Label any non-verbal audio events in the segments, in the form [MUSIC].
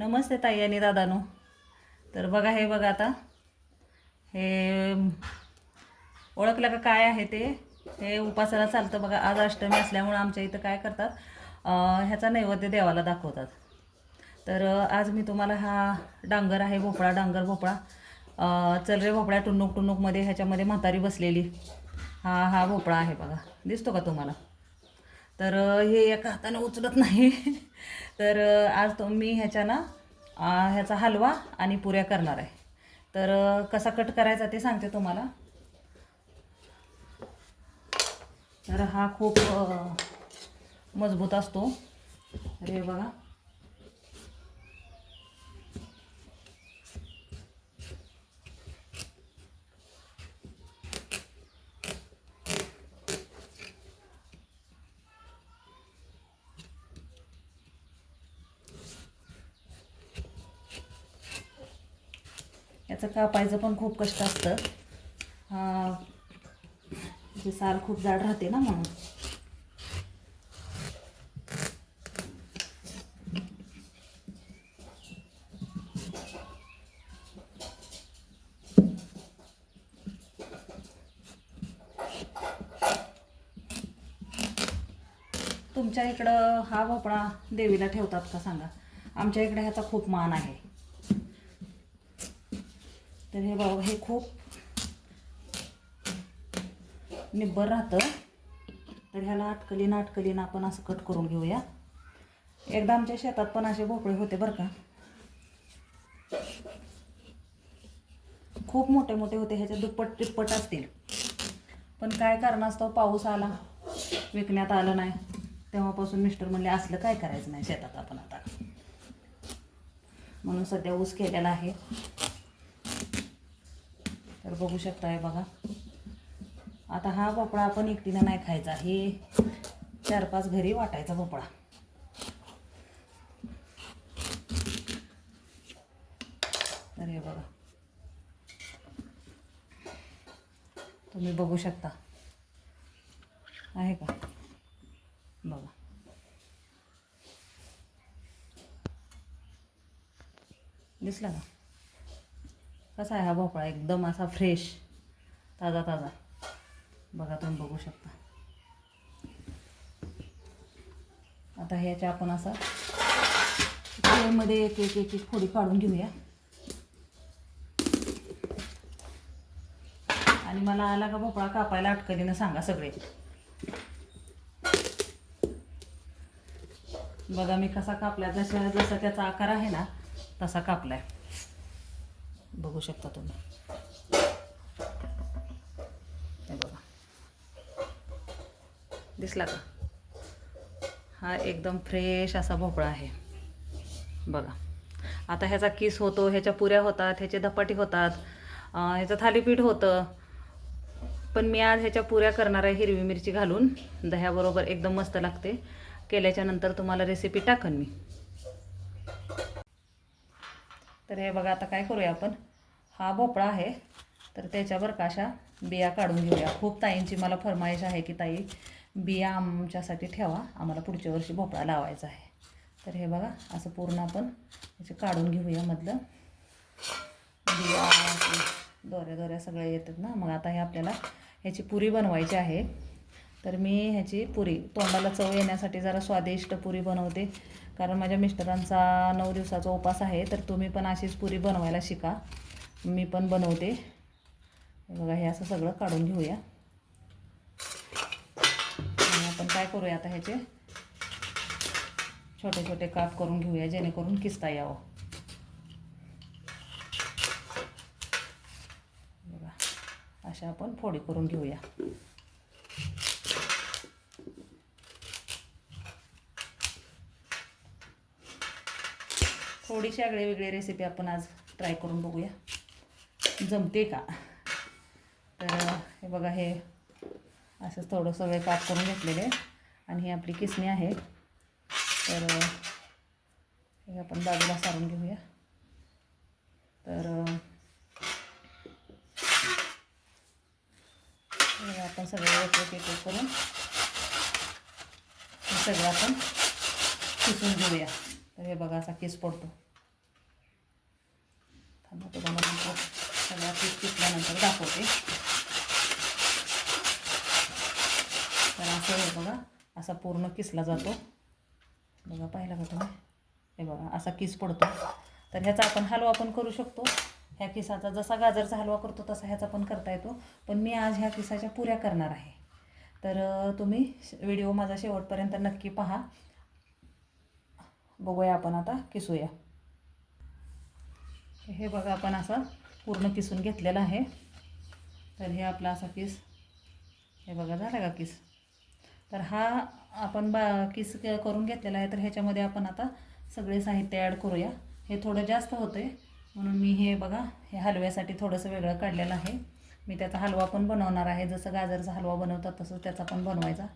नमस्ते ताई आणि दादानो. तर बघा हे बघा आता. हे ओळखलं का काय आहे ते? हे उपासाला चालतं बघा. आज अष्टमी असल्यामुळं आमच्या इथं काय करतात ह्याचा नैवेद्य देवाला दाखवतात. तर आज मी तुम्हाला हा डांगर आहे भोपळा डांगर भोपळा. चल रे भोपळा टुन्नुक टुनुकमध्ये ह्याच्यामध्ये म्हातारी बसलेली. हा हा भोपळा आहे बघा. दिसतो का तुम्हाला? तर हे एका हाताने उचलत नाही. [LAUGHS] तर आज तो मी ह्याच्यानं ह्याचा हलवा आणि पुऱ्या करणार आहे. तर कसा कट करायचा ते सांगते तुम्हाला. तर हा खूप मजबूत असतो. अरे बघा याचं कापायचं पण खूप कष्ट असतं. हा साल खूप जाड राहते ना म्हणून. तुमच्या इकडं हा भोपळा देवीला ठेवतात का सांगा? आमच्या इकडे ह्याचा खूप मान आहे. तर हे बाबा हे खूप निब्बर राहतं. तर ह्याला अटकलीन अटकलीन आपण असं कट करून घेऊया. एकदा आमच्या शेतात पण असे भोपळे होते बरं का. खूप मोठे मोठे होते ह्याच्या दुप्पट तिप्पट असतील. पण काय कारणास्तव पाऊस आला विकण्यात आलं नाही. तेव्हापासून मिस्टर म्हणले असलं काय करायचं नाही शेतात आपण आता. म्हणून सध्या ऊस केलेला आहे. बघू शकताय बघा. आता हा भोपळा आपण एकटीनं नाही खायचा. हे चार पाच घरी वाटायचा भोपळा. तर हे बघा. तुम्ही बघू शकता. आहे का? बघा. दिसला का? कसा आहे हा भोपळा? एकदम असा फ्रेश ताजा ताजा. बघा तुम्ही बघू शकता. आता ह्याच्या आपण असा मध्ये एक एक एक एक फोडी काढून घेऊया. आणि मला आला का भोपळा कापायला अटकलीनं सांगा सगळे. बघा मी कसा कापला जसा जसा त्याचा आकार आहे ना तसा कापलाय. बघू शकता तुम्ही. हे बघा. दिसला का? हा एकदम फ्रेश असा भोपळा आहे. बघा. आता ह्याचा किस होतो ह्याच्या पुऱ्या होतात ह्याचे धपाटी होतात ह्याचं थालीपीठ होतं. पण मी आज ह्याच्या पुऱ्या करणार आहे हिरवी मिरची घालून. दह्याबरोबर एकदम मस्त लागते. केल्याच्यानंतर तुम्हाला रेसिपी टाकन मी. तर हे बघा आता काय करूया आपण? हा भोपळा आहे. तर त्याच्यावर का अशा बिया काढून घेऊया. खूप ताईंची मला फरमाईश आहे की ताई बिया आमच्यासाठी ठेवा. आम्हाला पुढच्या वर्षी भोपळा लावायचा आहे. तर हे बघा असं पूर्ण आपण याचे काढून घेऊया मधलं. बिया दोऱ्या दोऱ्या सगळ्या येतात ना. मग आता हे आपल्याला ह्याची पुरी बनवायची आहे. तर मी ह्याची पुरी तोंडाला चव येण्यासाठी जरा स्वादिष्ट पुरी बनवते. कारण माझ्या मिस्टरांचा नऊ दिवसाचा उपास आहे. तर तुम्ही पण अशीच पुरी बनवायला शिका. मी पण बनवते. बघा हे असं सगळं काढून घेऊया. आणि आपण काय करूया आता ह्याचे? छोटे छोटे काप करून घेऊया जेणेकरून किसता यावं. बघा अशा आपण फोडी करून घेऊया. थोडीशी आगळे वेगळी रेसिपी आपण आज ट्राय करून बघूया. जमते का? तर हे बघा हे असंच थोडंसं वेळ काप करून घेतलेले आणि ही आपली किसणी आहे. तर हे आपण बाजूला सारून घेऊया. तर आपण सगळं एक एक करून हे सगळं आपण किसून घेऊया. तर हे बघा असा केस पडतो. मग पिकल्यानंतर दाखवते. तर असं हे बघा असा पूर्ण किसला जातो. बघा पाहिला का तुम्ही? हे बघा असा किस पडतो. तर ह्याचा आपण हलवा पण करू शकतो. ह्या किसाचा जसा गाजरचा हलवा करतो तसा ह्याचा पण करता येतो. पण मी आज ह्या किसाच्या पुऱ्या करणार आहे. तर तुम्ही व्हिडिओ माझा शेवटपर्यंत नक्की पहा. बघूया आपण आता किसूया. हे बघा आपण असं पूर्ण किसून घेतलेलं आहे. तर हे आपला असा किस. हे बघा झाला का किस? तर हा आपण बा किस क- करून घेतलेला आहे. तर ह्याच्यामध्ये आपण आता सगळे साहित्य ॲड करूया. हे थोडं जास्त होतं आहे म्हणून मी हे बघा हे हलव्यासाठी थोडंसं वेगळं काढलेलं आहे. मी त्याचा हलवा पण बनवणार आहे. जसं गाजरचा हलवा बनवतात तसं त्याचा पण बनवायचा.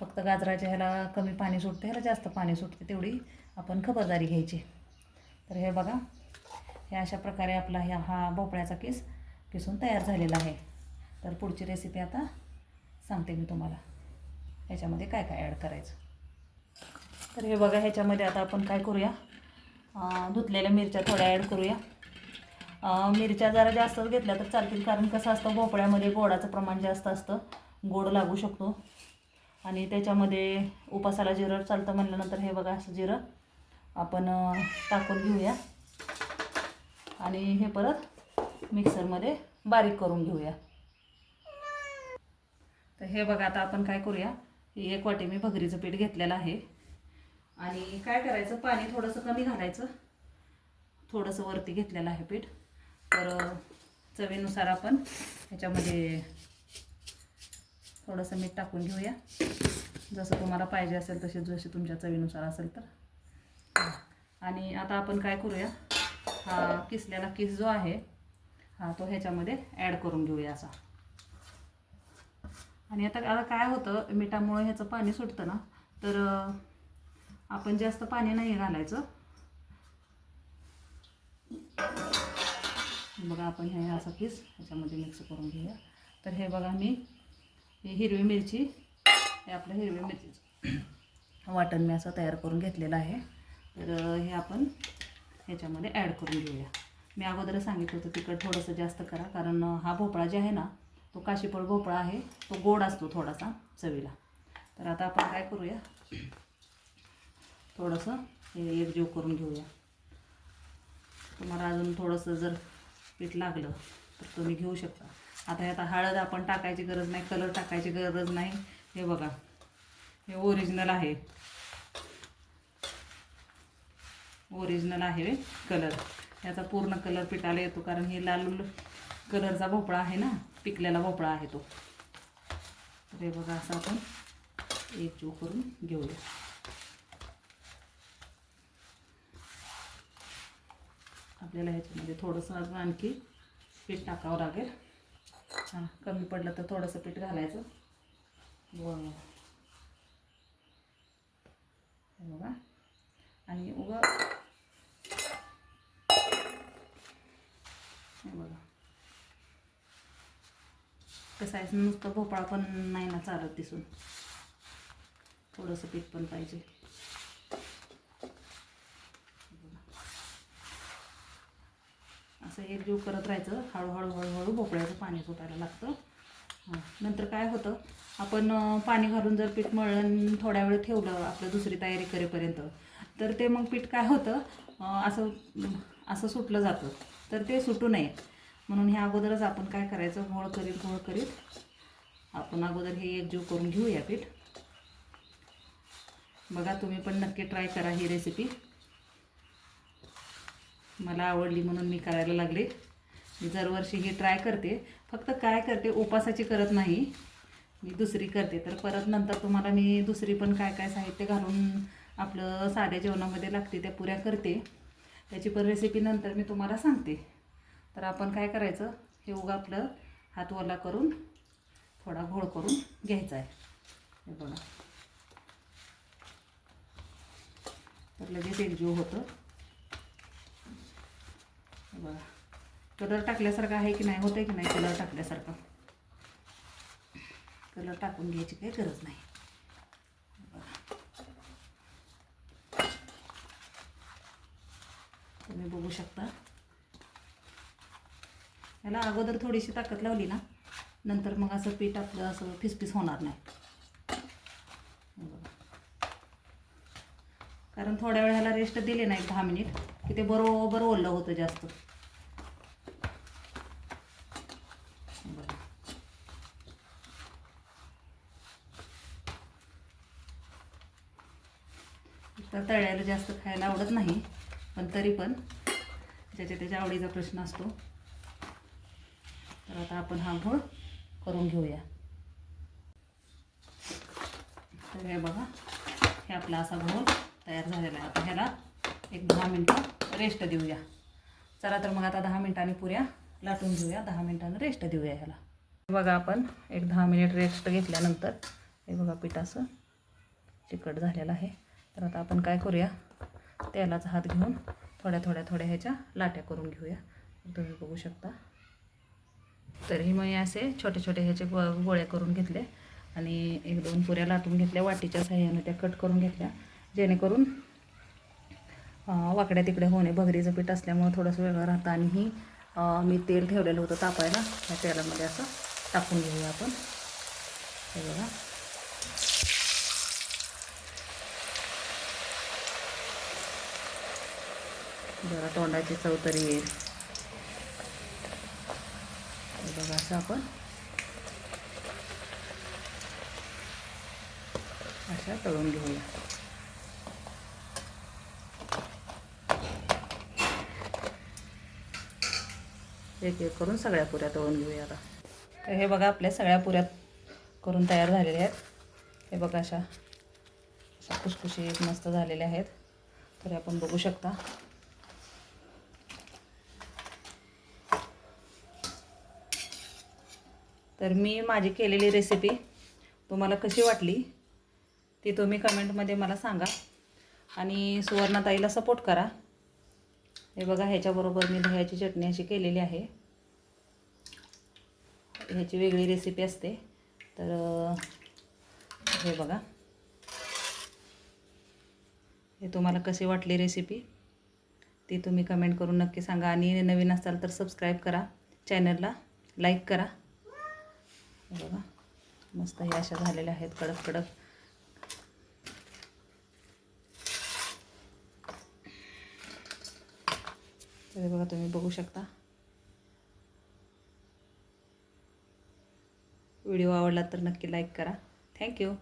फक्त गाजराच्या ह्याला कमी पाणी सुटते ह्याला जास्त पाणी सुटते तेवढी आपण खबरदारी घ्यायची. तर हे बघा हे अशा प्रकारे आपला ह्या हा भोपळ्याचा केस किसून तयार झालेला आहे. तर पुढची रेसिपी आता सांगते मी तुम्हाला. ह्याच्यामध्ये काय काय ॲड करायचं. तर हे बघा ह्याच्यामध्ये आता आपण काय करूया? धुतलेल्या मिरच्या थोड्या ॲड करूया. मिरच्या जरा जास्तच घेतल्या तर चालतील कारण कसं असतं भोपळ्यामध्ये गोडाचं प्रमाण जास्त असतं. गोड लागू शकतो. आणि त्याच्यामध्ये उपासाला जिरं चालतं म्हणल्यानंतर हे बघा असं जिरं आपण टाकून घेऊया. आणि हे परत मिक्सरमध्ये बारीक करून घेऊया. तर हे बघा आता आपण काय करूया? एक वाटी मी भगरीचं पीठ घेतलेलं आहे. आणि काय करायचं? पाणी थोडंसं कमी घालायचं. थोडंसं वरती घेतलेलं आहे पीठ. तर चवीनुसार आपण ह्याच्यामध्ये थोडंसं मीठ टाकून घेऊया. जसं तुम्हाला पाहिजे असेल तसे जसे तुमच्या चवीनुसार असेल तर. आणि आता आपण काय करूया? हा किसलेला किस जो आहे हा तो ह्याच्यामध्ये ॲड करून घेऊया असा. आणि आता आता काय होतं मिठामुळं ह्याचं पाणी सुटतं ना तर आपण जास्त पाणी नाही घालायचं. बघा आपण हे असा किस ह्याच्यामध्ये मिक्स करून घेऊया. तर हे बघा मी ही हिरवी मिरची हे आपलं हिरवी मिरचीचं वाटण मी असं तयार करून घेतलेलं आहे. तर हे आपण ह्याच्यामध्ये ॲड करून घेऊया. मी अगोदर सांगितलं होतं तिखट थोडंसं जास्त करा कारण हा भोपळा जे आहे ना तो काशीफळ भोपळा आहे तो गोड असतो थोडासा चवीला. तर आता आपण काय करूया? थोडंसं हे एकजीव करून घेऊया. तुम्हाला अजून थोडंसं जर पीठ लागलं तर तुम्ही घेऊ शकता. आता ह्यात हळद आपण टाकायची गरज नाही कलर टाकायची गरज नाही. हे बघा हे ओरिजिनल आहे. ओरिजिनल आहे कलर. याचा पूर्ण कलर पिठाला येतो कारण हे लाल कलरचा भोपळा आहे ना पिकलेला भोपळा आहे तो. तर हे बघा असं आपण एकजीव करून घेऊया. आपल्याला ह्याच्यामध्ये थोडंसं अजून आणखी पीठ टाकावं लागेल. हां कमी पडलं तर थोडंसं पीठ घालायचं. व हे बघा. आणि उगा हे बघा कसं आहे नुसतं भोपळा पण नाही ना चालत दिसून. थोडंसं पीठ पण पाहिजे. असं एकजीव करत राहायचं हळूहळू हळूहळू भोपळ्याचं पाणी सुटायला लागतं. नंतर काय होतं आपण पाणी घालून जर पीठ मळलं थोड्या वेळ ठेवलं आपलं दुसरी तयारी करेपर्यंत तर ते मग पीठ काय होतं असं असं सुटलं जातं. तर ते सुटू नये. म्हणून ह्या अगोदरच आपण काय करायचं? घोळ करीत घोळ करीत आपण अगोदर हे एकजीव करून घेऊया पीठ. बघा तुम्ही पण नक्की ट्राय करा ही रेसिपी मला आवडली म्हणून मी करायला लागले. मी दरवर्षी ही ट्राय करते. फक्त काय करते? उपासाची करत नाही. मी दुसरी करते. तर परत नंतर तुम्हाला मी दुसरी पण काय काय साहित्य घालून आपलं साध्या जेवणामध्ये लागते त्या पुऱ्या करते. त्याची पण रेसिपी नंतर मी तुम्हाला सांगते. तर आपण काय करायचं? हे उगा आपलं हात ओला करून थोडा घोळ करून घ्यायचा आहे. हे बघा. तर लगेच एकजीव होतं. बघा. कलर टाकल्यासारखं आहे की नाही? होतं की नाही कलर टाकल्यासारखं? कलर टाकून घ्यायची काही गरज नाही. तुम्ही बघू शकता. ह्याला अगोदर थोडीशी ताकद लावली ना नंतर मग असं पीठ आपलं असं फिसफिस होणार नाही. कारण थोड्या वेळ ह्याला रेस्ट दिले नाही दहा मिनिट की ते बरोबर ओलं होतं जास्त. तर तळ्याला जास्त खायला आवडत नाही पण तरी पण ज्याच्या त्याच्या आवडीचा प्रश्न असतो. तर आता आपण हा घोळ करून घेऊया. तर हे बघा हे आपला असा घोळ तयार झालेला आहे. आता ह्याला एक दहा मिनटं रेस्ट देऊया. चला तर मग आता दहा मिनटांनी पुऱ्या लाटून घेऊया. दहा मिनटानं रेस्ट देऊया ह्याला. बघा आपण एक दहा मिनिट रेस्ट घेतल्यानंतर हे बघा पीठ असं चिकट झालेलं आहे. तर आता आपण काय करूया? तेलाचा हात घेऊन थोड्या थोड्या थोड्या ह्याच्या लाट्या करून घेऊया. तुम्ही बघू शकता. तरी मी असे छोटे छोटे ह्याचे गो गोळ्या करून घेतले आणि एक दोन पुऱ्या लाटून घेतल्या वाटीच्या साह्यानं त्या कट करून घेतल्या. जेणेकरून वाकड्या तिकडे होणे भगरीचं पीठ असल्यामुळं थोडंसं वेगळं राहतं. आणि ही मी तेल ठेवलेलं होतं तापायला. त्या तेलामध्ये असं टाकून घेऊया आपण. हे बघा. जरा तोंडाची चव तरी येईल. बघा असं आपण अशा तळून घेऊया. एक एक करून सगळ्या पुऱ्या तळून घेऊया आता. तर हे बघा आपल्या सगळ्या पुऱ्या करून तयार झालेल्या आहेत. हे बघा अशा अशा खुशखुशीत मस्त झालेल्या आहेत. तर आपण बघू शकता. तर मी माझी केलेली रेसिपी तुम्हाला कशी वाटली ती तुम्ही कमेंटमध्ये मला सांगा. आणि सुवर्णाताईला सपोर्ट करा. हे बघा ह्याच्याबरोबर मी दह्याची चटणी अशी केलेली आहे. ह्याची वेगळी रेसिपी असते. तर हे बघा. हे तुम्हाला कशी वाटली रेसिपी ती तुम्ही कमेंट करून नक्की सांगा. आणि नवीन असाल तर सबस्क्राईब करा. चॅनलला लाईक करा. बघा. मस्त हे अशा झालेल्या आहेत कडक कडक. तर बघा तुम्ही बघू शकता. व्हिडिओ आवडला तर नक्की लाईक करा. थँक्यू